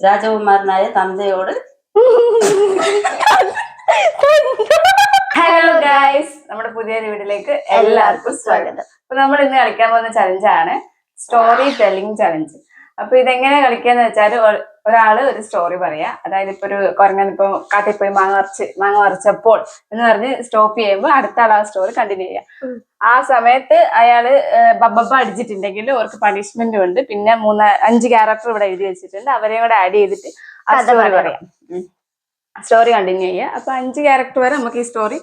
രാജകുമാരനായ തന്തയോട് hello guys നമ്മുടെ പുതിയ വീട്ടിലേക്ക് എല്ലാവർക്കും സ്വാഗതം. അപ്പൊ നമ്മൾ ഇന്ന് കളിക്കാൻ പോകുന്ന ചലഞ്ചാണ് സ്റ്റോറി ടെല്ലിംഗ് ചലഞ്ച് അപ്പൊ ഇതെങ്ങനെ കളിക്കാന്ന് വെച്ചാൽ ഒരാൾ ഒരു സ്റ്റോറി പറയാ. അതായത് ഇപ്പൊ ഒരു കുരങ്ങൻ ഇപ്പൊ കാട്ടിൽ പോയി മാങ്ങ മറിച്ച് മാങ്ങ പറിച്ചപ്പോൾ എന്ന് പറഞ്ഞ് സ്റ്റോപ്പ് ചെയ്യുമ്പോൾ അടുത്ത ആൾ ആ സ്റ്റോറി കണ്ടിന്യൂ ചെയ്യാം ആ സമയത്ത് അയാൾ ബബ്ബ അടിച്ചിട്ടുണ്ടെങ്കിൽ അവർക്ക് പണിഷ്മെന്റും ഉണ്ട്. പിന്നെ മൂന്ന് അഞ്ച് ക്യാരക്ടർ ഇവിടെ എഴുതി വെച്ചിട്ടുണ്ട്. അവരെയും കൂടെ ആഡ് ചെയ്തിട്ട് ആ സ്റ്റോറി പറയാം. സ്റ്റോറി കണ്ടിന്യൂ ചെയ്യുക. അപ്പൊ അഞ്ച് ക്യാരക്ടർ വരെ നമുക്ക് ഈ സ്റ്റോറി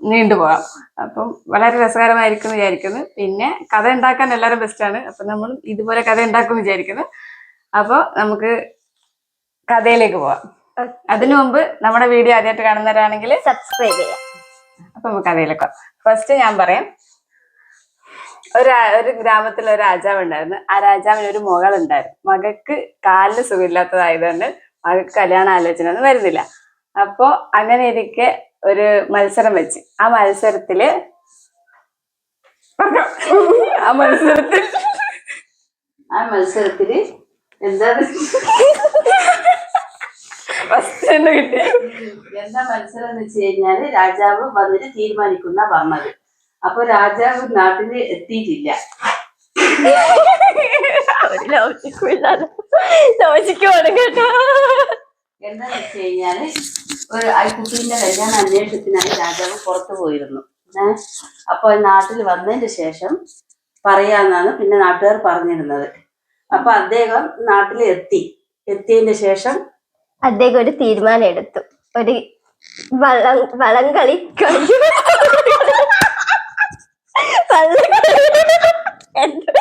നീണ്ടുപോകാം അപ്പം വളരെ രസകരമായിരിക്കും വിചാരിക്കുന്നു. പിന്നെ കഥ ഉണ്ടാക്കാൻ എല്ലാവരും ബെസ്റ്റാണ് അപ്പൊ നമ്മൾ ഇതുപോലെ കഥ ഉണ്ടാക്കും വിചാരിക്കുന്നു. അപ്പോൾ നമുക്ക് കഥയിലേക്ക് പോവാം അതിനു മുമ്പ് നമ്മുടെ വീഡിയോ ആദ്യമായിട്ട് കാണുന്നവരാണെങ്കിൽ സബ്സ്ക്രൈബ് ചെയ്യാം. അപ്പൊ നമുക്ക് കഥയിലേക്ക് ഫസ്റ്റ് ഞാൻ പറയാം. ഒരു ഒരു ഗ്രാമത്തിൽ ഒരു രാജാവ് ഉണ്ടായിരുന്നു. ആ രാജാവിന് ഒരു മകൾ ഉണ്ടായിരുന്നു മകക്ക് കാലിന് സുഖമില്ലാത്തതായതുകൊണ്ട് മകൾക്ക് കല്യാണ ആലോചന ഒന്നും വരുന്നില്ല. അപ്പോ അങ്ങനെ ഇരിക്കെ ഒരു മത്സരം വെച്ച്. ആ മത്സരത്തിൽ ആ മത്സരത്തിൽ ആ മത്സരത്തിൽ എന്താ ഫസ്റ്റ് തന്നെ കിട്ടി. എന്താ മത്സരം എന്ന് വെച്ച് കഴിഞ്ഞാൽ രാജാവ് വന്നിട്ട് തീരുമാനിക്കുന്ന പറഞ്ഞത് അപ്പൊ രാജാവ് നാട്ടിൽ എത്തിയിട്ടില്ല. ഒരു ലോജിക്കുമില്ലാതെ ലോജിക്കുമാണ് കേട്ടോ. എന്താന്ന് വെച്ച് കഴിഞ്ഞാൽ ഒരു കല്യാണ അന്വേഷണത്തിനായി രാജാവ് പുറത്തു പോയിരുന്നു. ഏഹ് അപ്പൊ നാട്ടിൽ വന്നതിന് ശേഷം പറയാന്നാണ് പിന്നെ നാട്ടുകാർ പറഞ്ഞിരുന്നത്. അപ്പൊ അദ്ദേഹം നാട്ടിൽ എത്തി. എത്തിയതിന് ശേഷം അദ്ദേഹം ഒരു തീരുമാനം എടുത്തു ഒരു വള്ളം വളം കളി കളി വള്ളംകളി. എന്തോ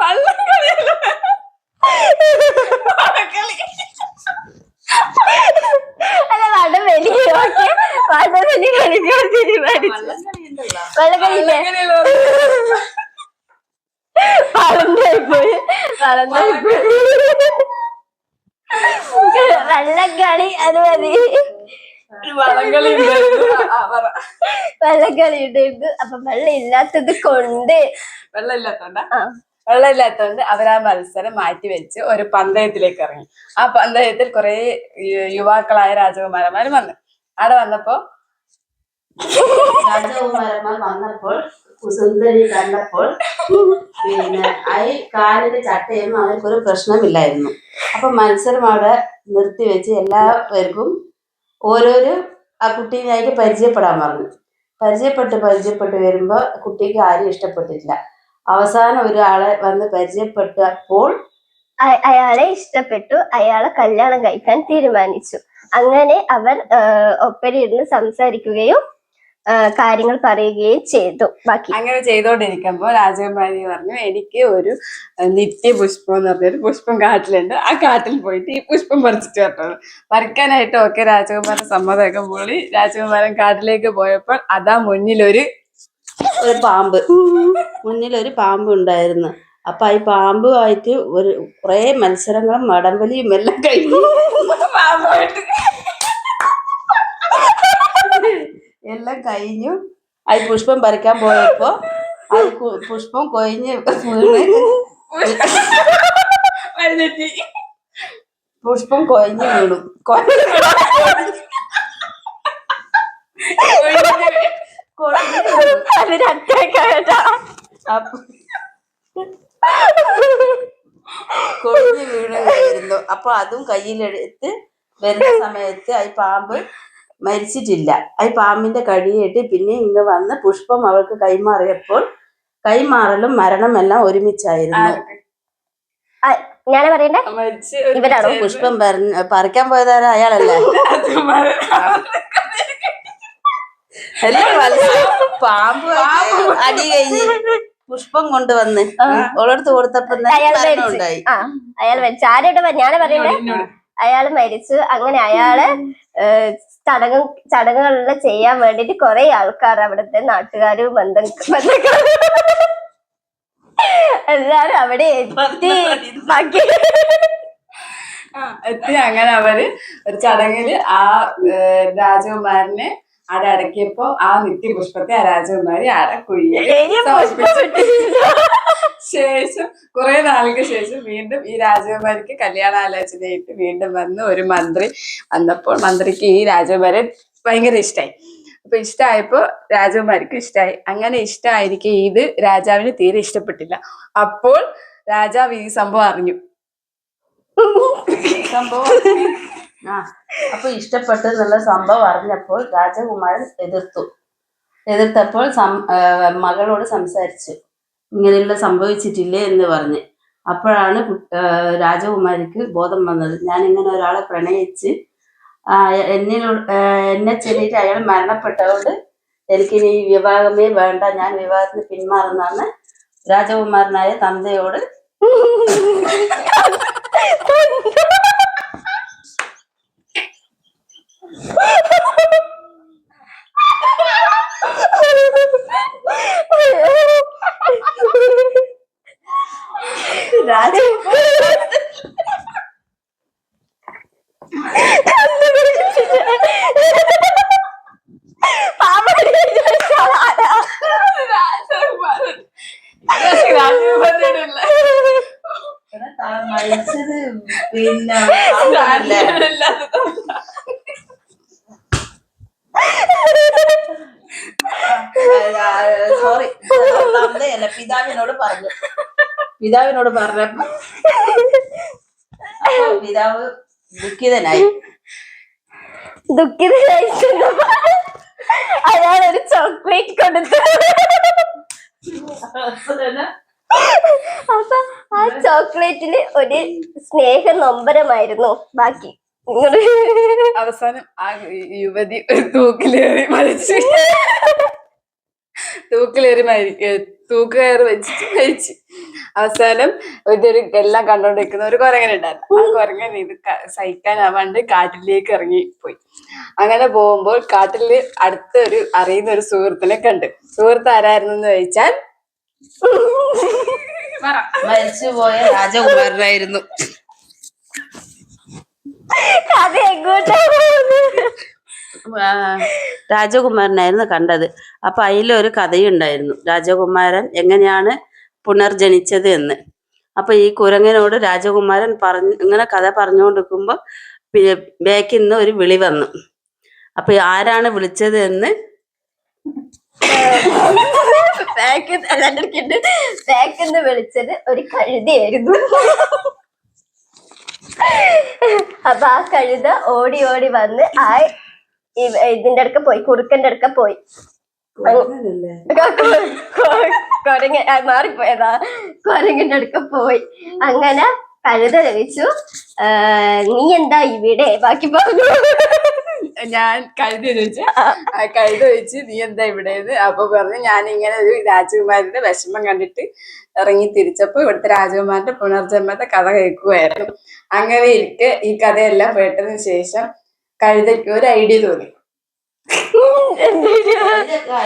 വള്ളം കളിയല്ലോ. അല്ല വടംവലി ഓക്കെ. വടംവലി കളിക്കാൻ തീരുമാനിച്ചു വള്ളംകളി ഇല്ലേ വള്ളംകളിയല്ല. വളർന്നായി പോയി വളർന്നായി പോയി വള്ളംകളി അത് മതി. വള്ളംകളി ഉണ്ടായിരുന്നു. അപ്പൊ വെള്ളം ഇല്ലാത്തത് കൊണ്ട്. വെള്ളമില്ലാത്തോണ്ടാ? വെള്ളം ഇല്ലാത്തതുകൊണ്ട് അവർ ആ മത്സരം മാറ്റി വെച്ച് ഒരു പന്തയത്തിലേക്ക് ഇറങ്ങി. ആ പന്തയത്തിൽ കുറെ യുവാക്കളായ രാജകുമാരന്മാർ വന്നു. അവിടെ വന്നപ്പോ? രാജകുമാരന്മാർ വന്നപ്പോൾ സുന്ദരി കണ്ടപ്പോൾ പിന്നെ ഈ കാലിന്റെ ചട്ടയൊന്നും അവർക്കൊരു പ്രശ്നമില്ലായിരുന്നു. അപ്പൊ മത്സരം അവിടെ നിർത്തിവെച്ച് എല്ലാവർക്കും ഓരോരോ ആ കുട്ടീനായിട്ട് പരിചയപ്പെടാൻ പറഞ്ഞു. പരിചയപ്പെട്ട് പരിചയപ്പെട്ട് വരുമ്പോൾ കുട്ടിക്ക് ആരും ഇഷ്ടപ്പെട്ടില്ല അവസാനം ഒരാളെ വന്ന് പരിചയപ്പെട്ടപ്പോൾ അയാളെ ഇഷ്ടപ്പെട്ടു. അയാളെ കല്യാണം കഴിക്കാൻ തീരുമാനിച്ചു. അങ്ങനെ അവർ ആ, ഒപ്പരിരുന്ന് സംസാരിക്കുകയും കാര്യങ്ങൾ പറയുകയും ചെയ്തു. ബാക്കി. അങ്ങനെ ചെയ്തോണ്ടിരിക്കുമ്പോ രാജകുമാരി പറഞ്ഞു എനിക്ക് ഒരു നിത്യ പുഷ്പം എന്ന് പറഞ്ഞൊരു പുഷ്പം കാട്ടിലുണ്ട്. ആ കാട്ടിൽ പോയിട്ട് ഈ പുഷ്പം പറിച്ചിട്ട് വരണം. പറിക്കാനായിട്ട് ഒക്കെ രാജകുമാരൻ സമ്മതമൊക്കെ പോളി രാജകുമാരൻ കാട്ടിലേക്ക് പോയപ്പോൾ അതാ മുന്നിലൊരു ഒരു പാമ്പ്. മുന്നിലൊരു പാമ്പ് ഉണ്ടായിരുന്നു. അപ്പൊ ഈ പാമ്പുമായിട്ട് ഒരു കുറെ മത്സരങ്ങളും വടംവലിയും എല്ലാം കഴിഞ്ഞു. പാമ്പായിട്ട് എല്ലാം കഴിഞ്ഞു അത് പുഷ്പം പറിക്കാൻ പോയപ്പോ അത് പുഷ്പം കൊഴിഞ്ഞ് വീണ്. പുഷ്പം കൊഴിഞ്ഞ് വീണു കൊഴിഞ്ഞ് വീണു. അപ്പൊ അതും കയ്യിലെടുത്ത് വരുന്ന സമയത്ത് അത് പാമ്പ് മരിച്ചിട്ടില്ല. ആ പാമ്പിന്റെ കടിയേറ്റ് പിന്നെ ഇങ്ങ് വന്ന് പുഷ്പം അവൾക്ക് കൈമാറിയപ്പോൾ കൈമാറലും മരണമെല്ലാം ഒരുമിച്ചായിരുന്നു. ഞാൻ പറയണ്ടേ? മരിച്ച് ഇവരാണോ? പുഷ്പം പറിഞ്ഞ- പറിക്കാൻ പോയതാരാ? അയാളല്ലേ? പാമ്പ് അടി കഴിഞ്ഞ് പുഷ്പം കൊണ്ടുവന്ന്. ഓളടുത്ത് കൊടുത്തപ്പോ അയാൾ മരണം മരിച്ചു. ഉണ്ടായി. ആ അയാൾ ഞാൻ പറയണ്ടേ. അയാൾ മരിച്ചു. അങ്ങനെ അയാൾ ചടങ്ങ് ചടങ്ങുകളെല്ലാം ചെയ്യാൻ വേണ്ടിട്ട് കുറെ ആൾക്കാർ അവിടുത്തെ നാട്ടുകാരും ബന്ധം ബന്ധുക്കൾ എല്ലാരും അവിടെ എത്തി. ബാക്കി എത്തി അങ്ങനെ അവർ ഒരു ചടങ്ങിൽ ആ രാജകുമാരനെ അവിടെ അടക്കിയപ്പോ ആ നിത്യപുഷ്പത്തെ പുഷ്പത്തെ രാജകുമാരി അടക്കുഴിയിൽ ഇനി പുഷ്പം ഇട്ടില്ല. ശേഷം കുറെ നാളുകൾക്ക് ശേഷം വീണ്ടും ഈ രാജകുമാരിക്ക് കല്യാണാലോചനയായിട്ട് വീണ്ടും വന്ന് ഒരു മന്ത്രി വന്നപ്പോൾ മന്ത്രിക്ക് ഈ രാജകുമാരെ ഭയങ്കര ഇഷ്ടമായി അപ്പൊ ഇഷ്ടമായപ്പോ രാജകുമാരിക്ക് ഇഷ്ടമായി അങ്ങനെ ഇഷ്ടമായിരിക്കെ ഇത് രാജാവിന് തീരെ ഇഷ്ടപ്പെട്ടില്ല. അപ്പോൾ രാജാവ് ഈ സംഭവം അറിഞ്ഞു. സംഭവം അപ്പൊ ഇഷ്ടപ്പെട്ടു എന്നുള്ള സംഭവം അറിഞ്ഞപ്പോൾ രാജകുമാരൻ എതിർത്തു. എതിർത്തപ്പോൾ മകളോട് സംസാരിച്ചു. ഇങ്ങനെയുള്ള സംഭവിച്ചിട്ടില്ലേ എന്ന് പറഞ്ഞ്. അപ്പോഴാണ് രാജകുമാരിക്ക് ബോധം വന്നത്. ഞാൻ ഇങ്ങനെ ഒരാളെ പ്രണയിച്ച് എന്നെ എന്നെ ചെല്ലിട്ട് അയാൾ മരണപ്പെട്ടതുകൊണ്ട് എനിക്കിനി ഈ വിവാഹമേ വേണ്ട. ഞാൻ വിവാഹത്തിന് പിന്മാറുന്നാണ് രാജകുമാരനായ തന്തയോട് രാജ പിന്നെ പാമ്പല്ലേ? സോറി തന്തയല്ല പിതാവിനോട് പറഞ്ഞു പിതാവിനോട് പറഞ്ഞപ്പോ അപ്പൊ പിതാവ് ദുഃഖിതനായി. ദുഃഖിതനായി അയാൾ ഒരു ചോക്ലേറ്റ് കൊടുത്തു അപ്പൊ ആ ചോക്ലേറ്റിൽ ഒരു സ്നേഹ നൊമ്പരമായിരുന്നു. ബാക്കി അവസാനം ആ യുവതി ഒരു തൂക്കിലേറി മരിച്ചു. തൂക്കിലേറി മരി തൂക്കുകയറ് വെച്ചിട്ട് മരിച്ചു. അവസാനം ഇതൊരു എല്ലാം കണ്ടോണ്ടിരിക്കുന്ന ഒരു കുരങ്ങൻ ഉണ്ടായിരുന്നു. ആ കുരങ്ങൻ ഇത് സഹിക്കാനാവാണ്ട് കാട്ടിലേക്ക് ഇറങ്ങി പോയി. അങ്ങനെ പോകുമ്പോൾ കാട്ടിൽ അടുത്ത ഒരു അറിയുന്ന ഒരു സുഹൃത്തിനെ കണ്ട്. സുഹൃത്ത് ആരായിരുന്നു എന്ന് ചോദിച്ചാൽ മരിച്ചുപോയ രാജകുമാരനായിരുന്നു. കഥ രാജകുമാരനായിരുന്നു കണ്ടത്. അപ്പൊ അതിലൊരു കഥയുണ്ടായിരുന്നു. രാജകുമാരൻ എങ്ങനെയാണ് പുനർജനിച്ചത് എന്ന്. അപ്പൊ ഈ കുരങ്ങനോട് രാജകുമാരൻ പറഞ്ഞു ഇങ്ങനെ കഥ പറഞ്ഞുകൊണ്ടിരിക്കുമ്പോ നിന്ന് ഒരു വിളി വന്നു. അപ്പൊ ആരാണ് വിളിച്ചത് എന്ന്? വിളിച്ചത് ഒരു കഴുതയായിരുന്നു. അപ്പൊ ആ കഴുത ഓടി ഓടി വന്ന് ആ ഇതിന്റെ അടുക്ക പോയി കുറുക്കന്റെ അടുക്ക പോയി. കൊരങ്ങ മാറിപ്പോയതാ. കൊരങ്ങന്റെ അടുക്ക പോയി. അങ്ങനെ കഴുത ലഭിച്ചു നീ എന്താ ഇവിടെ? ബാക്കി പറഞ്ഞു. ഞാൻ കഴുതി ചോദിച്ചു ആ. കഴുത ചോദിച്ച് നീ എന്താ ഇവിടെ അപ്പൊ പറഞ്ഞു ഞാൻ ഇങ്ങനെ ഒരു രാജകുമാരന്റെ വിഷമം കണ്ടിട്ട് ഇറങ്ങി തിരിച്ചപ്പോ ഇവിടുത്തെ രാജകുമാരന്റെ പുനർജന്മത്തെ കഥ കേൾക്കുമായിരുന്നു അങ്ങനെ ഇരിക്കെ ഈ കഥയെല്ലാം കേട്ടതിന് ശേഷം കഴുതയ്ക്ക് ഒരു ഐഡിയ തോന്നി.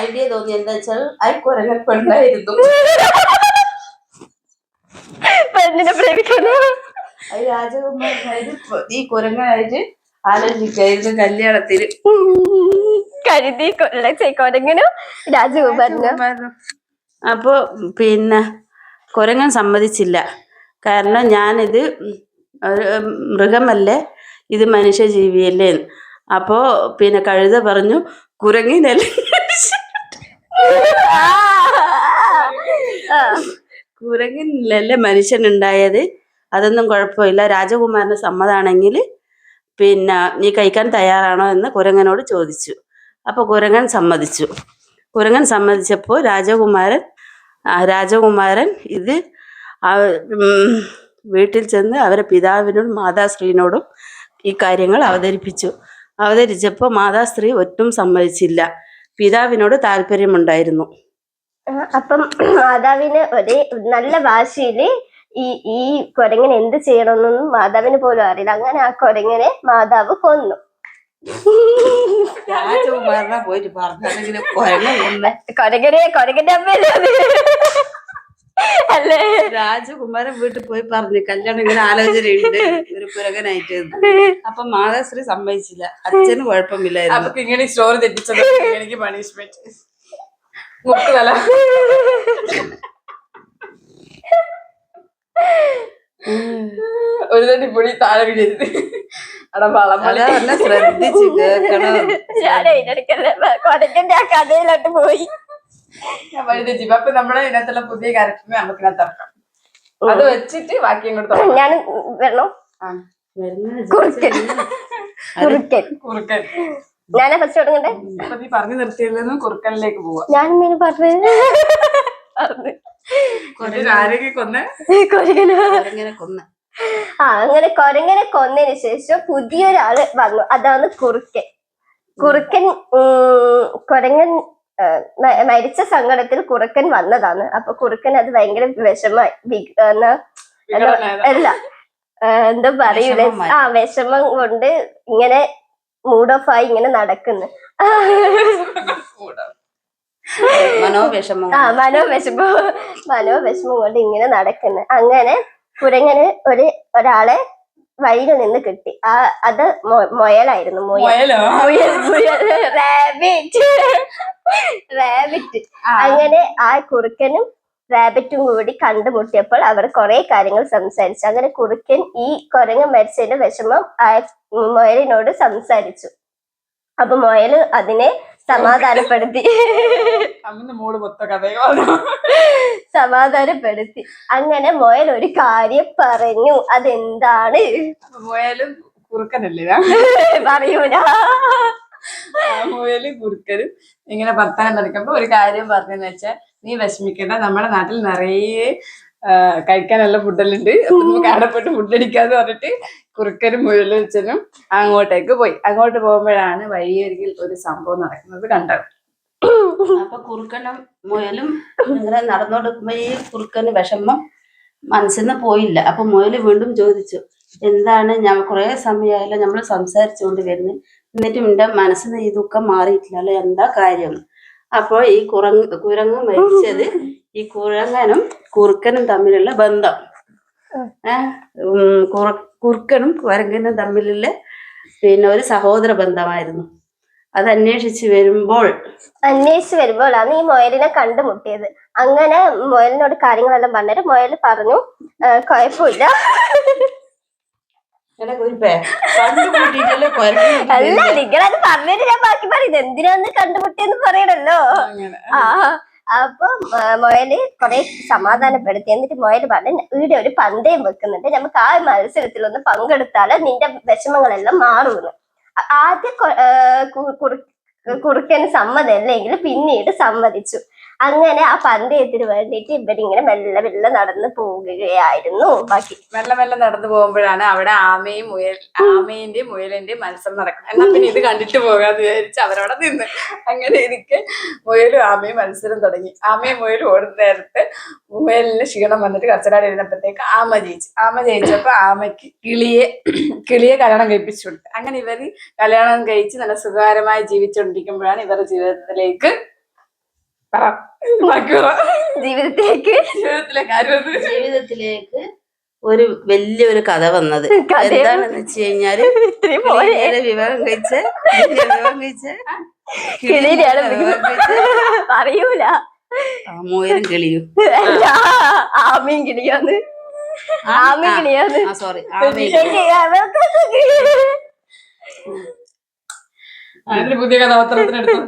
ഐഡിയ തോന്നി എന്താ വെച്ചാൽ ആ കുരങ്ങൻ പെണ്ണായിരുന്നു പെണ്ണിനെ പ്രേമിക്കുന്നു ഇപ്പൊ ഈ കുരങ്ങനായിട്ട് ആലോചിക്കായിരുന്നു കല്യാണത്തിന്. കരുതി കൊരങ്ങനും രാജകുമാരനും. അപ്പോ പിന്നെ കുരങ്ങൻ സമ്മതിച്ചില്ല. കാരണം ഞാനിത് മൃഗമല്ലേ? ഇത് മനുഷ്യജീവിയല്ലേ എന്ന്. അപ്പോ പിന്നെ കഴുത പറഞ്ഞു കുരങ്ങിനല്ലേ. കുരങ്ങിനല്ലേ മനുഷ്യനുണ്ടായത് അതൊന്നും കുഴപ്പമില്ല. രാജകുമാരന് സമ്മതാണെങ്കിൽ പിന്നെ നീ കഴിക്കാൻ തയ്യാറാണോ എന്ന് കുരങ്ങനോട് ചോദിച്ചു. അപ്പോൾ കുരങ്ങൻ സമ്മതിച്ചു. കുരങ്ങൻ സമ്മതിച്ചപ്പോൾ രാജകുമാരൻ രാജകുമാരൻ ഇത് വീട്ടിൽ ചെന്ന് അവരെ പിതാവിനോടും മാതാശ്രീനോടും ഈ കാര്യങ്ങൾ അവതരിപ്പിച്ചു. അവതരിച്ചപ്പോൾ സ്ത്രീ ഒട്ടും സമ്മതിച്ചില്ല. പിതാവിനോട് താല്പര്യമുണ്ടായിരുന്നു. അപ്പം മാതാവിന് ഒരു നല്ല ഭാഷയിൽ ഈ ഈ കൊരങ്ങനെ എന്ത് ചെയ്യണമെന്നൊന്നും മാതാവിന് പോലും അറിയില്ല. അങ്ങനെ ആ കൊരങ്ങനെ മാതാവ് കൊന്നു. കൊരങ്ങനെ കൊരങ്ങനെ അമ്മയല്ലേ അത്? അല്ലേ? രാജകുമാരൻ വീട്ടിൽ പോയി പറഞ്ഞു കല്യാണം ഇങ്ങനെ ആലോചനയുണ്ട് ഒരു പുരകനായിട്ട്. അപ്പൊ മാതാശ്രീ സമ്മതിച്ചില്ല. അച്ഛന് കുഴപ്പമില്ലായിരുന്നു. അപ്പൊ ഇങ്ങനെ സ്റ്റോറി തെറ്റിച്ചത്. എനിക്ക് പണിഷ്മെന്റ് മുക്ക് തല ഒരു തട്ടി പൊടി താഴെ വീഴരുത്. ശ്രദ്ധിച്ചു കേൾക്കണം. ഞാൻ കഥയിലോട്ട് പോയി. ഞാൻ വഴി അപ്പൊ നമ്മളെ ഇതിനകത്തുള്ള പുതിയ ക്യാരക്ടറിനെ നമുക്ക് ഇതിനകത്ത് ഇറക്കാം. അത് വെച്ചിട്ട് ബാക്കി ഇങ്ങോട്ട് തുടങ്ങാം. ഞാൻ വരണോ? കുറുക്കൻ. കുറുക്കൻ. കുറുക്കൻ. ഞാനാ ഫസ്റ്റ് തുടങ്ങണ്ടേ? അപ്പൊ നീ പറഞ്ഞു നിർത്തിയില്ലെന്ന് കുറുക്കനിലേക്ക് പോവാ. ഞാൻ ഇങ്ങനെ പറഞ്ഞു. ആ അങ്ങനെ കൊരങ്ങനെ കൊന്നതിന് ശേഷം പുതിയൊരാൾ വന്നു. അതാണ് കുറുക്കൻ. കുറുക്കൻ ഉം, കൊരങ്ങൻ മരിച്ച സങ്കടത്തിൽ കുറുക്കൻ വന്നതാണ്. അപ്പൊ കുറുക്കൻ അത് ഭയങ്കര വിഷമായി. അല്ല ആ, എന്താ പറയൂല? ആ വിഷമം കൊണ്ട് ഇങ്ങനെ മൂഡ് ഓഫ് ആയി ഇങ്ങനെ നടക്കുന്നു. മനോവിഷമം ആ മനോവിഷമം മനോവിഷമം കൊണ്ട് ഇങ്ങനെ നടക്കുന്നു. അങ്ങനെ കുരങ്ങന് ഒരു ഒരാളെ വഴിയിൽ നിന്ന് കിട്ടി. ആ അത് മൊയലായിരുന്നു മുയൽ മുയൽ മുയൽ റാബിറ്റ് റാബിറ്റ് അങ്ങനെ ആ കുറുക്കനും റാബിറ്റും കൂടി കണ്ടുമുട്ടിയപ്പോൾ അവർ കുറെ കാര്യങ്ങൾ സംസാരിച്ചു. അങ്ങനെ കുറുക്കൻ ഈ കുരങ്ങ് മരിച്ചതിന്റെ വിഷമം ആ മുയലിനോട് സംസാരിച്ചു. അപ്പൊ മുയൽ അതിനെ സമാധാനപ്പെടുത്തി. സമാധാനപ്പെടുത്തി. അങ്ങനെ മോയൽ ഒരു കാര്യം പറഞ്ഞു. അതെന്താണ്? മോയലും കുറുക്കനല്ലേ? പറയൂല. മോയലും കുറുക്കനും ഇങ്ങനെ ഭർത്താനം നടക്കുമ്പോ ഒരു കാര്യം പറഞ്ഞെന്ന് വെച്ചാൽ നീ വിഷമിക്കേണ്ട. നമ്മുടെ നാട്ടിൽ നിറയെ കഴിക്കാനുള്ള ഫുഡെല്ലാം ഉണ്ട്. അവിടെ ഫുഡ് അടിക്കാന്ന് പറഞ്ഞിട്ട് കുറുക്കനും മുയലും വെച്ചനും അങ്ങോട്ടേക്ക് പോയി. അങ്ങോട്ട് പോകുമ്പോഴാണ് വഴിയരികിൽ ഒരു സംഭവം നടക്കുന്നത് കണ്ടത്. അപ്പൊ കുറുക്കനും മുയലും ഇങ്ങനെ നടന്നുകൊടുക്കുമ്പോ ഈ കുറുക്കന് വിഷമം മനസ്സിൽ നിന്ന് പോയില്ല. അപ്പൊ മുയൽ വീണ്ടും ചോദിച്ചു എന്താണ് ഞാൻ കുറെ സമയമായല്ലോ നമ്മൾ സംസാരിച്ചുകൊണ്ട് വരുന്നു. എന്നിട്ടും എന്റെ മനസ്സിൽ നിന്ന് ഈ ദുഃഖം മാറിയിട്ടില്ലല്ലോ. എന്താ കാര്യം? അപ്പോൾ ഈ കുറങ്ങ് കുരങ്ങ് മരിച്ചത് ഈ കുഴങ്ങനും കുറുക്കനും തമ്മിലുള്ള ബന്ധം. കുറുക്കനും കുരങ്ങനും തമ്മിലുള്ള പിന്നെ ഒരു സഹോദര ബന്ധമായിരുന്നു. അത് അന്വേഷിച്ച് വരുമ്പോൾ അന്വേഷിച്ച് വരുമ്പോഴാണ് ഈ മൊയലിനെ കണ്ടുമുട്ടിയത് അങ്ങനെ മൊയലിനോട് കാര്യങ്ങളെല്ലാം പറഞ്ഞത് മൊയൽ പറഞ്ഞു "ആ, കുഴപ്പമില്ല. അല്ല നിങ്ങളത് പറഞ്ഞിട്ട് ഞാൻ ബാക്കി പറയുന്നത് എന്തിനാന്ന് കണ്ടുമുട്ടിയെന്ന് പറയണല്ലോ. ആ. അപ്പൊ മൊയൽ കൊറേ സമാധാനപ്പെടുത്തി. എന്നിട്ട് മൊയൽ പറഞ്ഞു ഇവിടെ ഒരു പന്തയം വെക്കുന്നുണ്ട്. നമുക്ക് ആ മത്സരത്തിൽ ഒന്ന് പങ്കെടുത്താൽ നിന്റെ വിഷമങ്ങളെല്ലാം മാറുമെന്ന് ആദ്യം കുറുക്കന് സമ്മതമല്ലെങ്കിൽ പിന്നീട് സമ്മതിച്ചു. അങ്ങനെ ആ പന്തയത്തിന് വേണ്ടിയിട്ട് ഇവരിങ്ങനെ മെല്ലെ മെല്ലെ നടന്ന് പോകുകയായിരുന്നു. ബാക്കി മെല്ലെ മെല്ലെ നടന്നു പോകുമ്പോഴാണ് അവിടെ ആമയും മുയൽ ആമയിന്റെ മുയലിന്റെ മത്സരം നടക്കുന്നത്. എന്നാ പിന്നെ ഇത് കണ്ടിട്ട് പോകാന്ന് വിചാരിച്ച് അവരവിടെ നിന്ന് അങ്ങനെ എനിക്ക് മുയലും ആമയും മത്സരം തുടങ്ങി. ആമയും മുയലും ഓടുന്ന നേരത്ത് മുയലിന് ക്ഷീണം വന്നിട്ട് കച്ചറാടി ഇരുന്നപ്പോഴത്തേക്ക് ആമ ജയിച്ചു. ആമ ജയിച്ചപ്പോ ആമയ്ക്ക് കിളിയെ കിളിയെ കല്യാണം കഴിപ്പിച്ചു കൊടുത്തു. അങ്ങനെ ഇവർ കല്യാണം കഴിച്ച് നല്ല സുഖകരമായി ജീവിച്ചുകൊണ്ടിരിക്കുമ്പോഴാണ് ഇവരുടെ ജീവിതത്തിലേക്ക് ജീവിതത്തിലേക്ക്. ജീവിതത്തിലേക്ക് ഒരു വലിയൊരു കഥ വന്നത്? എന്താണെന്ന് വെച്ച് കഴിഞ്ഞാൽ വിവാഹം കഴിച്ച വിവാഹം കഴിച്ച ആ, മോയലും കിളിയും. ആമയും കിളിയാന്ന്. ആ, ആമയും ആ, കിളിയാന്ന്. സോറി പുതിയ കഥാപാത്രത്തിനെടുത്തു.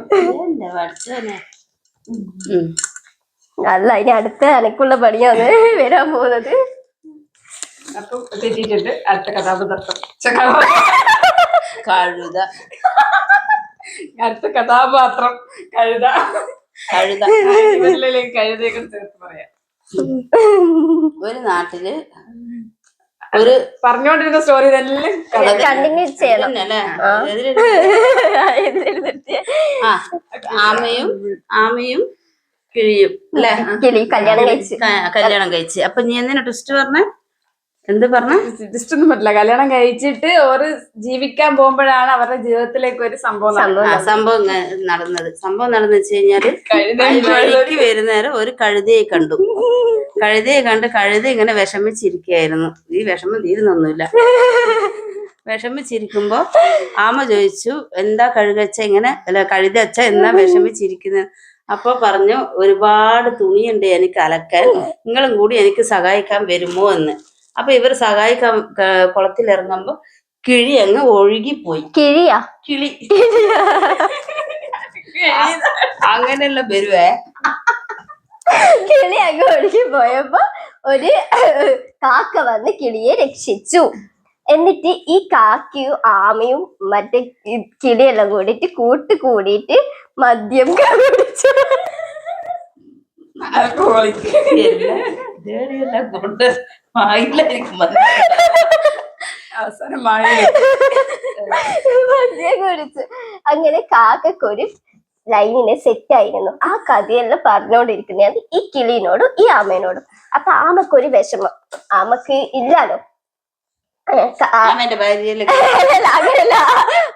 അല്ല ഇനി അടുത്ത അനക്കുള്ള പണിയാണ് വരാൻ പോകുന്നത്. അപ്പൊ തെറ്റിയിട്ടുണ്ട്. അടുത്ത കഥാപാത്രം കഴുത. അടുത്ത കഥാപാത്രം കഴുത. കഴുതയൊക്കെ ചേർത്ത് പറയാം. ഒരു നാട്ടിൽ ഒരു പറഞ്ഞോണ്ടിരുന്ന സ്റ്റോറി തന്നെ കഥ. കണ്ടിന്യൂ ചെയ്യണം. ആമയും ആമയും കിഴിയും അല്ലേ? കിളി കല്യാണം കഴിച്ച്. കല്യാണം കഴിച്ച്. അപ്പൊ നീ എന്തിനാ ട്വിസ്റ്റ് പറഞ്ഞ? എന്ത് പറഞ്ഞ? ജസ്റ്റ് ഒന്നും പറ്റില്ല. കല്യാണം കഴിച്ചിട്ട് ഒരു ജീവിക്കാൻ പോകുമ്പോഴാണ് അവരുടെ ജീവിതത്തിലേക്ക് ഒരു സംഭവം സംഭവം നടന്നത്. സംഭവം നടന്നു വെച്ച് കഴിഞ്ഞാൽ വഴിക്ക് വരുന്നേരം ഒരു കഴുതയെ കണ്ടു. കഴുതയെ കണ്ട് കഴുത ഇങ്ങനെ വിഷമിച്ചിരിക്കുകയായിരുന്നു. ഈ വിഷമം തീരുന്നൊന്നുമില്ല. വിഷമിച്ചിരിക്കുമ്പോ ആമ ചോദിച്ചു എന്താ കഴുകച്ച ഇങ്ങനെ? അല്ല കഴുതച്ച എന്നാ വിഷമിച്ചിരിക്കുന്നത് അപ്പൊ പറഞ്ഞു ഒരുപാട് തുണിയുണ്ട് എനിക്ക് അലക്കാൻ. നിങ്ങളും കൂടി എനിക്ക് സഹായിക്കാൻ വരുമോ എന്ന്. അപ്പൊ ഇവർ സഹായി കുളത്തിൽ ഇറങ്ങുമ്പോ കിഴി അങ്ങ് ഒഴുകിപ്പോയി. കിഴിയാ? കിളി. അങ്ങനെയല്ല വരുവേ കിളി അങ്ങ് ഒഴുകി പോയപ്പോ ഒരു കാക്ക വന്ന് കിളിയെ രക്ഷിച്ചു. എന്നിട്ട് ഈ കാക്കയും ആമയും മറ്റേ കിളിയെല്ലാം കൂടിയിട്ട് കൂട്ട് കൂടിയിട്ട് മദ്യം കുടിച്ചു അവസാനം അങ്ങനെ കാക്കക്കൊരു ലൈനിനെ സെറ്റ് ആയിരുന്നു. ആ കഥയെല്ലാം പറഞ്ഞുകൊണ്ടിരിക്കുന്നതാണ് ഈ കിളിനോടും ഈ ആമേനോടും. അപ്പൊ ആമക്കൊരു വിഷമം. ആമക്ക് ഇല്ലാലോ ഏ, ക- ആ- ആമേന്റെ ഭാര്യയിൽ അല്ലല്ല, അങ്ങനല്ല.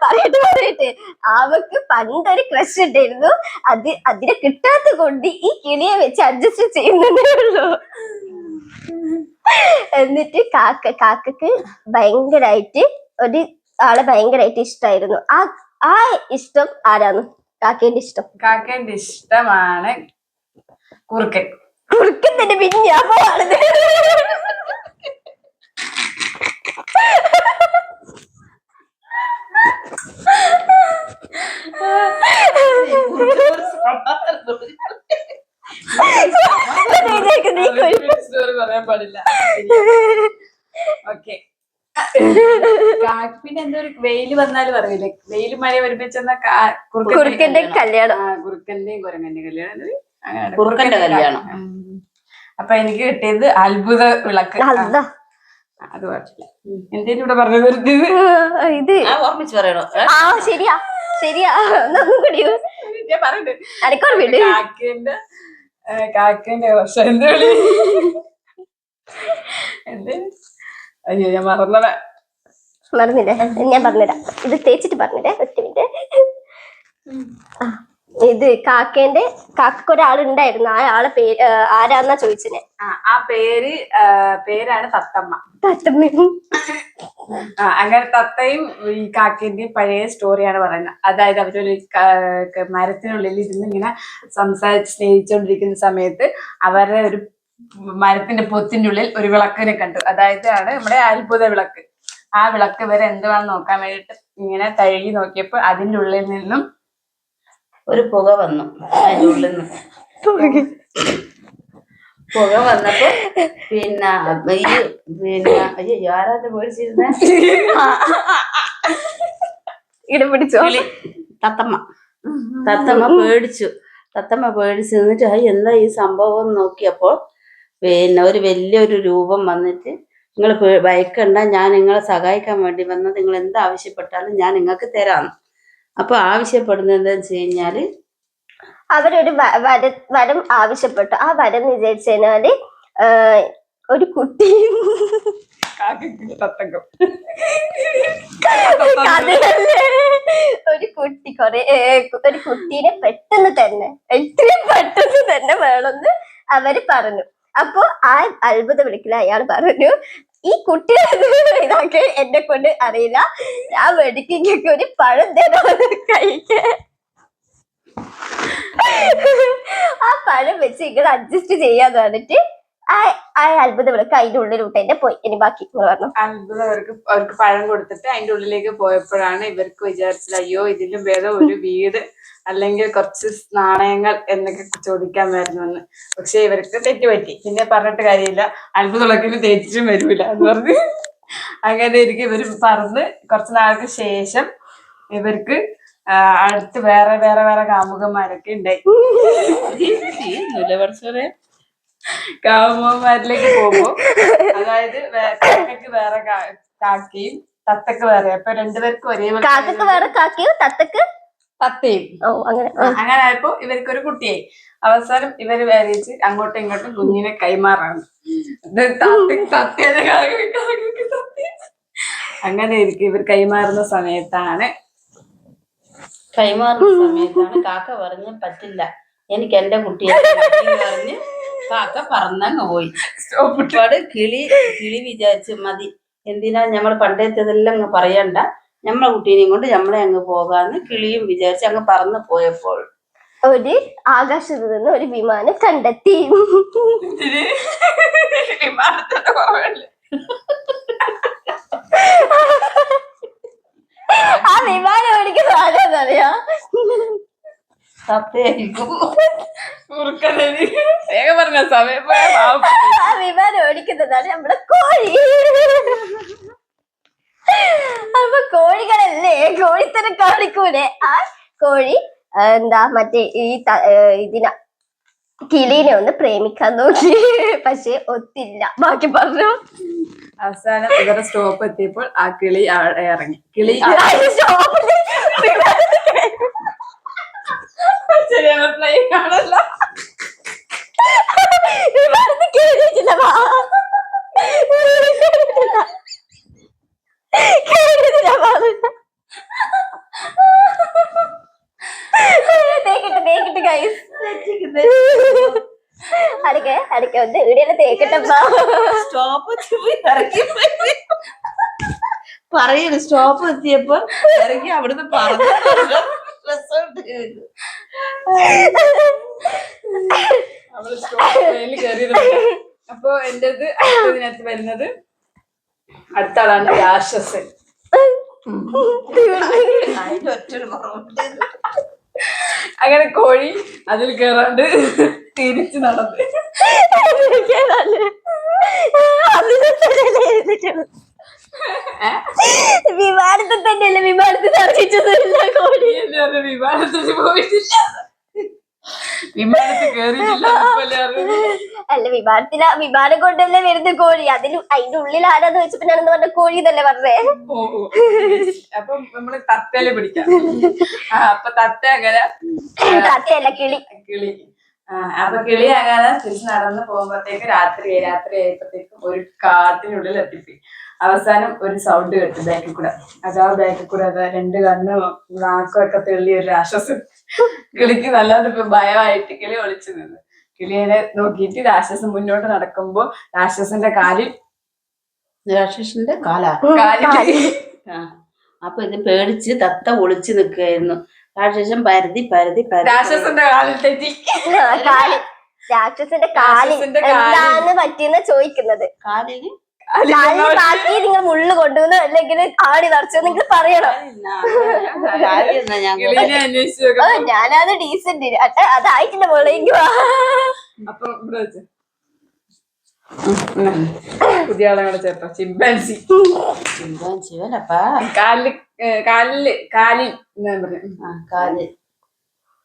പറയട്ടെ പറയട്ടെ. അവക്ക് പണ്ടൊരു ക്രഷ് ഉണ്ടായിരുന്നു. അത് അതിനെ കിട്ടാത്ത കൊണ്ട് ഈ കിളിയെ വെച്ച് അഡ്ജസ്റ്റ് ചെയ്യുന്നതേ ഉള്ളൂ. എന്നിട്ട് കാക്ക കാക്കക്ക് ഭയങ്കരായിട്ട് ഒരു ആളെ ഭയങ്കരായിട്ട് ഇഷ്ടായിരുന്നു. ആ ആ ഇഷ്ടം ആരാണ്? കാക്കേന്റെ ഇഷ്ടം. കാക്കേന്റെ ഇഷ്ടമാണ് കുറുക്കൻ. കുറുക്കൻ തന്നെ പിന്നെ പോവാണത് ഇതിലേക്ക് നീ കൊഴുപ്പ് സ്റ്റോറി പറയാൻ പാടില്ല ഓക്കെ പിന്നെ എന്തോ ഒരു വെയിൽ വന്നാൽ പറയില്ലേ വെയിൽ മഴ ഒരുമിച്ചെന്ന കുറുക്കന്റെ കല്യാണം. കുറുക്കന്റെയും കുരങ്ങന്റെ കല്യാണം. കുറുക്കന്റെ കല്യാണം. അപ്പൊ എനിക്ക് കിട്ടിയത് അത്ഭുത വിളക്ക്. അതാ കുഴപ്പമില്ല. എന്തേലും ഇവിടെ പറഞ്ഞു നിർത്തിയത് ഇത്? ആ ഓർമ്മിച്ച് പറയണോ? ആ ശരിയാ ശരിയാ. ഒന്നും കൂടി ഞാൻ പറയട്ടെ അനക്കോർമ്മയുണ്ട് കാക്കേന്റെ കാക്കേന്റെ വർഷം എന്ത് വിളി. എന്ത്? അയ്യോ ഞാൻ മറന്നട മറന്നില്ലേ? ഞാൻ പറഞ്ഞുതരാം. ഇത് തേച്ചിട്ട് പറഞ്ഞുതരേ. ഒറ്റ മിനിറ്റ്. ആ, ഇത് കാക്കേന്റെ കാക്കക്ക് ഒരാളുണ്ടായിരുന്നു. ആ ആളെ പേര് ആരാന്നാ ചോദിച്ചത്? ആ പേര് പേരാണ് തത്തമ്മ. തത്തമ്മ. അങ്ങനെ തത്തയും ഈ കാക്കേന്റെയും പഴയ സ്റ്റോറിയാണ് പറയുന്നത്. അതായത് അവരൊരു മരത്തിനുള്ളിൽ ഇരുന്ന് ഇങ്ങനെ സംസാരിച്ച് സ്നേഹിച്ചുകൊണ്ടിരിക്കുന്ന സമയത്ത് അവരുടെ ഒരു മരത്തിന്റെ പൊത്തിന്റെ ഉള്ളിൽ ഒരു വിളക്കിനെ കണ്ടു. അതായത് ആണ് നമ്മുടെ അത്ഭുത വിളക്ക്. ആ വിളക്ക് വരെ എന്തുവാന്ന് നോക്കാൻ വേണ്ടിയിട്ട് ഇങ്ങനെ തഴുകി നോക്കിയപ്പോൾ അതിന്റെ ഉള്ളിൽ നിന്നും ഒരു പുക വന്നു. അതിന്റെ ഉള്ളിൽ നിന്ന്. പുക. വന്നപ്പോ പിന്നെ ഈ പിന്നെ അയ്യോ ആരാന്റെ പേടിച്ചിരുന്നേ? ഇവിടെ പിടിച്ചോ? തത്തമ്മ. തത്തമ്മ പേടിച്ചു. തത്തമ്മ പേടിച്ച്. നിന്നിട്ട് അയ്യ എന്താ ഈ സംഭവം എന്ന് നോക്കിയപ്പോ പിന്നെ ഒരു വലിയൊരു രൂപം വന്നിട്ട് നിങ്ങൾ ഭയക്കണ്ട ഞാൻ നിങ്ങളെ സഹായിക്കാൻ വേണ്ടി വന്നത് നിങ്ങൾ എന്ത് ആവശ്യപ്പെട്ടാലും ഞാൻ നിങ്ങൾക്ക് തരാം അപ്പൊ ആവശ്യപ്പെടുന്നത് എന്താ വെച്ച് കഴിഞ്ഞാൽ അവരൊരു വര വരം ആവശ്യപ്പെട്ടു. ആ വരം വിചാരിച്ചു കഴിഞ്ഞാൽ ഒരു കുട്ടി? ഒരു കുട്ടി കൊറേ ഒരു കുട്ടീനെ പെട്ടെന്ന് തന്നെ എത്രയും പെട്ടെന്ന് തന്നെ വേണമെന്ന് അവർ പറഞ്ഞു. അപ്പോ ആ അത്ഭുത വിളിക്കൽ അയാൾ പറഞ്ഞു ഈ കുട്ടികൾ ഇതൊക്കെ? എന്നെ കൊണ്ട് അറിയില്ല. ഞാൻ വെടിക്കൊക്കെ ഒരു പഴം തരാന്ന് കഴിക്കാൻ ആ പഴം വെച്ച് ഇങ്ങനെ അഡ്ജസ്റ്റ് ചെയ്യാന്ന് പറഞ്ഞിട്ട് ആ ആ അത്ഭുത വിളക്ക് അതിന്റെ ഉള്ളിലോട്ട് തന്നെ പോയി. ഇനി ബാക്കി പറഞ്ഞു അത്ഭുതം അവർക്ക് അവർക്ക് പഴം കൊടുത്തിട്ട് അതിന്റെ ഉള്ളിലേക്ക് പോയപ്പോഴാണ് ഇവർക്ക് വിചാരിച്ചത് അയ്യോ ഇതിലും വേറെ ഒരു വീട് അല്ലെങ്കിൽ കുറച്ച് നാണയങ്ങൾ എന്നൊക്കെ ചോദിക്കാൻ വരുന്നെന്ന് പക്ഷെ ഇവർക്ക് തെറ്റുപറ്റി. പിന്നെ പറഞ്ഞിട്ട് കാര്യമില്ല. അത്ഭുതമുള്ളക്കിന് തേച്ചിട്ടും വരൂല എന്ന് പറഞ്ഞ് അങ്ങനെ ഇരിക്കും ഇവർ പറന്ന് കുറച്ച് നാൾക്ക് ശേഷം ഇവർക്ക് അടുത്ത് വേറെ വേറെ വേറെ കാമുകന്മാരൊക്കെ ഉണ്ടായി. പഠിച്ചോനെ പോകുമ്പോ അതായത് കാക്കക്ക് കാക്കയ്ക്ക് വേറെ കാക്കയും തത്തക്ക് വേറെ. അപ്പൊ രണ്ടുപേർക്കും ഒരേ കാക്കക്ക് വേറെ കാക്കയും തത്തക്ക് തത്തയും. ഓ അങ്ങനെ. അങ്ങനെ ആയപ്പോ ഇവർക്ക് ഒരു കുട്ടിയായി. അവസാനം ഇവർ വേറിച്ച് അങ്ങോട്ടും ഇങ്ങോട്ടും കുഞ്ഞിനെ കൈമാറാണ്. അങ്ങനെ ഇരിക്കും. ഇവർ കൈമാറുന്ന സമയത്താണ്. കൈമാറുന്ന സമയത്താണ് കാക്ക പറഞ്ഞ് പറ്റില്ല. എനിക്ക് എന്റെ കുട്ടിയെ പറഞ്ഞ് കാക്ക പറന്നങ്ങ് പോയി ഒരുപാട് കിളി കിളി വിചാരിച്ച് മതി. എന്തിനാ നമ്മൾ പണ്ടത്തേതെല്ലാം അങ്ങ് പറയണ്ട. നമ്മളെ കുട്ടീനെയും കൊണ്ട് നമ്മളെ അങ്ങ് പോകാന്ന് കിളിയും വിചാരിച്ച് അങ്ങ് പറന്ന് പോയപ്പോൾ. ഒരു ആകാശത്ത് നിന്ന് ഒരു വിമാനം കണ്ടെത്തി. ആ വിമാനം ഓടിക്കുന്ന ആരാന്നറിയാ? വേഗം പറഞ്ഞ. ആ വിമാനം ഓടിക്കുന്നതാണ് നമ്മുടെ കോഴി. അപ്പൊ കോഴികളല്ലേ? കോഴിത്തരം കാണിക്കൂലെ? ആ കോഴി എന്താ മറ്റേ ഈ ഇതിന കിളീനെ ഒന്ന് പ്രേമിക്കാൻ നോക്കി. പക്ഷെ ഒത്തില്ല. ബാക്കി പറഞ്ഞു. അവസാനം ഇവരുടെ സ്റ്റോപ്പ് എത്തിയപ്പോൾ ആ കിളി ഇറങ്ങി. കിളി കയറി. ശരിയാണ് പ്ലെയിൻ ആണല്ലോ അടക്കെ അടക്കെ ഒന്ന് ഇവിടെയെല്ലാം തേക്കട്ടപ്പാ സ്റ്റോപ്പ് സ്റ്റോപ്പ് എത്തിയപ്പോ ഇറങ്ങി അവിടുന്ന് പറഞ്ഞു റിസോർട്ട് അപ്പൊ എന്റെ അടുത്ത് അടുത്തതിനകത്ത് വരുന്നത് അടുത്ത ആളാണ് രാക്ഷസൻ അങ്ങനെ കോഴി അതിൽ കയറാണ്ട് തിരിച്ചു നടന്ന്. വിമാനത്തിൽ തന്നെയല്ലേ? വിമാനത്തിൽ അറിയിച്ചതല്ല കോഴി വിമാനത്തിൽ പോയിട്ടില്ല. അല്ല വിമാനത്തില വിമാനം കൊണ്ടല്ലേ വരുന്ന കോഴി. അതിൽ അതിന്റെ ഉള്ളിൽ ആരാന്ന് വെച്ചപ്പോ ഞാനെന്ന് പറഞ്ഞ കോഴി എന്നല്ലേ പറഞ്ഞേ. അപ്പൊ നമ്മൾ തത്തയിൽ പിടിക്കാം. അപ്പൊ തത്ത അങ്ങനെ തത്തയല്ല കിളി. കിളി. അപ്പൊ കിളി അങ്ങനെ തിരിച്ച് നടന്ന് പോകുമ്പോഴത്തേക്ക് രാത്രി രാത്രി ആയപ്പോഴത്തേക്കും ഒരു കാട്ടിനുള്ളിൽ എത്തിപ്പോയി. അവസാനം ഒരു സൗണ്ട് കേട്ടു ബാക്കിൽ കൂടെ. അതാ ബാക്കിൽ കൂടെ അതാ രണ്ട് കണ്ണും നാക്കും ഒക്കെ തെള്ളി ഒരു ആശ്വാസം. കിളിക്ക് നല്ലത് ഇപ്പൊ ഭയമായിട്ട് കിളി ഒളിച്ചു നിന്ന്. കിളിയെ നോക്കിയിട്ട് രാക്ഷസൻ മുന്നോട്ട് നടക്കുമ്പോ രാക്ഷസന്റെ കാലിൽ രാക്ഷസന്റെ കാലാ. കാലിൽ. ആ. അപ്പൊ ഇത് പേടിച്ച് തത്ത ഒളിച്ചു നിൽക്കുകയായിരുന്നു രാക്ഷസൻ പരതി പരതി പരതി. രാക്ഷസന്റെ കാലിൽ തെറ്റി. ആ, കാലി രാക്ഷസന്റെ കാലിൽ. എന്താണ് പറ്റിയെന്ന് ചോദിക്കുന്നത്. കാലിന് ബാക്കി നിങ്ങൾ മുള്ളു കൊണ്ടുവന്ന് അല്ലെങ്കിൽ ആടി നിറച്ചു നിങ്ങൾ പറയണം. ഓ ഞാനത് ഡീസന്റ് അതായിട്ടില്ല വെച്ച്. പുതിയ ആളെ കൂടെ ചേർത്തോ? ചിമ്പാൻസി. കാലിൽ ആ കാലിൽ.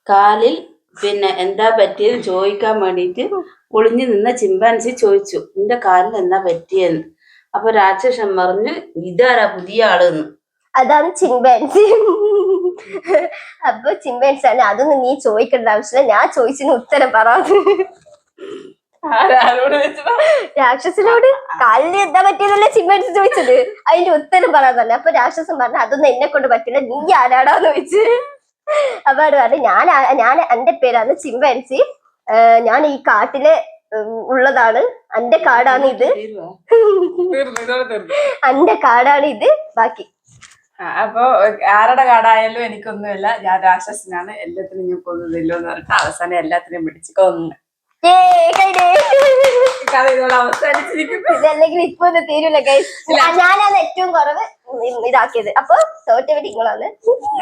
കാലിൽ പിന്നെ എന്താ പറ്റിയെന്ന് ചോദിക്കാൻ വേണ്ടിയിട്ട് ഒളിഞ്ഞു നിന്ന ചിമ്പാൻസി ചോദിച്ചു നിന്റെ കാലിൽ എന്താ പറ്റിയെന്ന്? അപ്പൊ രാക്ഷസൻ പറഞ്ഞു ഇതാരാ പുതിയ ആൾ അതാണ് ചിമ്പാൻസി. അപ്പൊ ചിമ്പാൻസി ആണ് അതൊന്നും നീ ചോദിക്കേണ്ട ആവശ്യമില്ല ഞാൻ ചോദിച്ചതിന് ഉത്തരം പറ. രാക്ഷസനോട്? കാലിന് എന്താ പറ്റിയതല്ലേ ചിമ്പാൻസി ചോദിച്ചത്? അതിന്റെ ഉത്തരം പറയാൻ അപ്പൊ രാക്ഷസൻ പറഞ്ഞു അതൊന്നും എന്നെ കൊണ്ട് പറ്റില്ല നീ ആരാടാന്ന് ചോദിച്ചു. അപ്പൊ അത് പറഞ്ഞു ഞാൻ ഞാൻ എന്റെ പേരാണ് ചിമ്പാൻസി. ഞാൻ ഈ കാട്ടിലെ ഉള്ളതാണ്. എന്റെ കാടാണ് ഇത്. അന്റെ കാടാണ് ഇത്. ബാക്കി. അപ്പൊ ആരുടെ കാടായാലും എനിക്കൊന്നുമില്ല. ഞാൻ രാക്ഷസനാണ്. എല്ലാത്തിനും ഞാൻ പോകുന്നില്ല എന്ന് പറഞ്ഞിട്ട് അവസാനം എല്ലാത്തിനും പിടിച്ച് കൊന്നു. ഇതല്ലെങ്കിൽ ഇപ്പൊ തീരൂല ഞാനാണ് ഏറ്റവും കുറവ് ഇതാക്കിയത്. അപ്പൊ തോറ്റവര് നിങ്ങളാണ്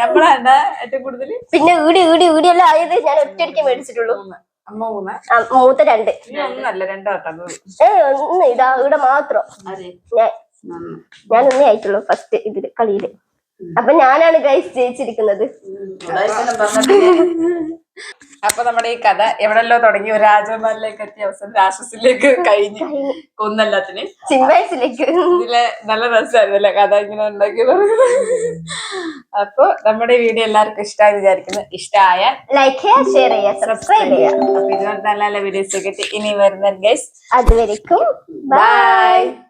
നമ്മളെന്താ ഏറ്റവും കൂടുതൽ പിന്നെ ഈടി ഈടി ഈടിയെല്ലാം ആയത് ഞാൻ ഒറ്റയടിക്ക് മേടിച്ചിട്ടുള്ളൂ. മൂത്ത രണ്ട്. ഏ ഒന്ന് ഇതാ ഇവിടെ മാത്രം. ഞാൻ. ഞാൻ ഒന്നേ ആയിട്ടുള്ളൂ ഫസ്റ്റ് ഇതിൽ കളിയിൽ. അപ്പൊ ഞാനാണ് ഗൈസ് ജയിച്ചിരിക്കുന്നത്. അപ്പൊ നമ്മുടെ ഈ കഥ എവിടെല്ലോ തുടങ്ങി. രാജകുമാരിലേക്ക് എത്തിയ അവസരം രാക്ഷസിലേക്ക് കഴിഞ്ഞു കൊന്നെല്ലാത്തിനെയും ഇതിലെ നല്ല രസമായിരുന്നല്ലേ കഥ ഇങ്ങനെ ഉണ്ടാക്കി അപ്പൊ നമ്മുടെ ഈ വീഡിയോ എല്ലാവർക്കും ഇഷ്ടമായി വിചാരിക്കുന്നു. ഇഷ്ടമായാൽ ലൈക്ക് ചെയ്യുക ഷെയർ ചെയ്യുക സബ്സ്ക്രൈബ് ചെയ്യുക. അപ്പൊ ഇതുപോലെ നല്ല നല്ല വീഡിയോസ് ഒക്കെ ഇനി വരുന്ന ഗൈസ് അതുവരെക്കും. ബൈ